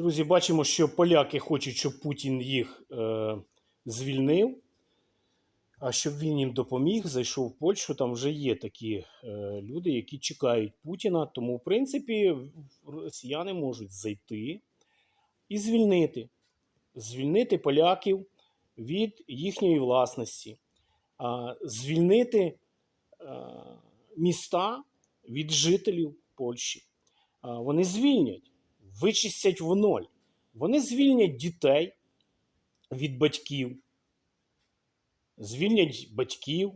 Друзі, бачимо, що поляки хочуть, щоб Путін їх е, звільнив. А щоб він їм допоміг, зайшов в Польщу, там вже є такі е, люди, які чекають Путіна. Тому, в принципі, росіяни можуть зайти і звільнити. Звільнити поляків від їхньої власності, а, звільнити е, міста від жителів Польщі. А, Вони звільнять, вичистять в ноль. Вони звільнять дітей від батьків, звільнять батьків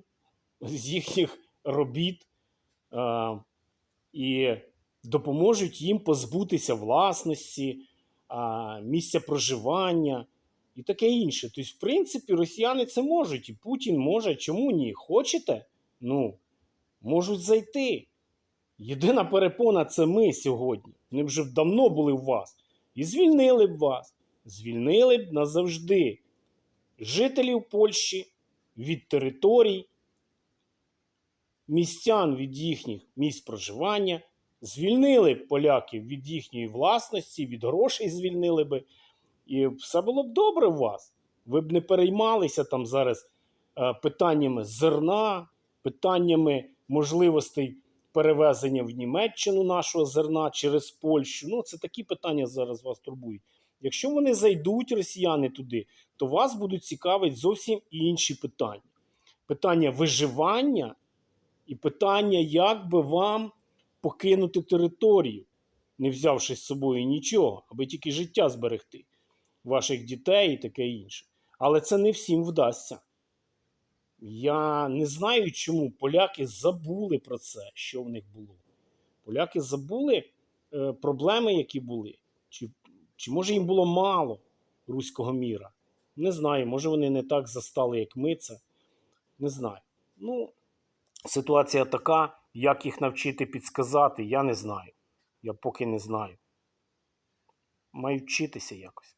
з їхніх робіт а, і допоможуть їм позбутися власності, а, місця проживання і таке інше. Тобто, в принципі, росіяни це можуть, і Путін може. Чому ні? Хочете? Ну, можуть зайти. Єдина перепона це ми сьогодні. Вони б вже давно були у вас. І звільнили б вас. Звільнили б назавжди жителів Польщі від територій, містян від їхніх місць проживання, звільнили б поляків від їхньої власності, від грошей звільнили би. І все було б добре у вас. Ви б не переймалися там зараз е, питаннями зерна, питаннями можливостей перевезення в Німеччину нашого зерна через Польщу. Ну, це такі питання зараз вас турбують. Якщо вони зайдуть, росіяни, туди, то вас будуть цікавити зовсім інші питання: питання виживання і питання, як би вам покинути територію, не взявши з собою нічого, аби тільки життя зберегти ваших дітей і таке інше. Але це не всім вдасться. Я не знаю, чому поляки забули про це, що в них було. Поляки забули е, проблеми, які були. Чи, чи може їм було мало руського міра? Не знаю. Може вони не так застали, як ми це. Не знаю. Ну, ситуація така, як їх навчити підсказати, я не знаю. Я поки не знаю. Маю вчитися якось.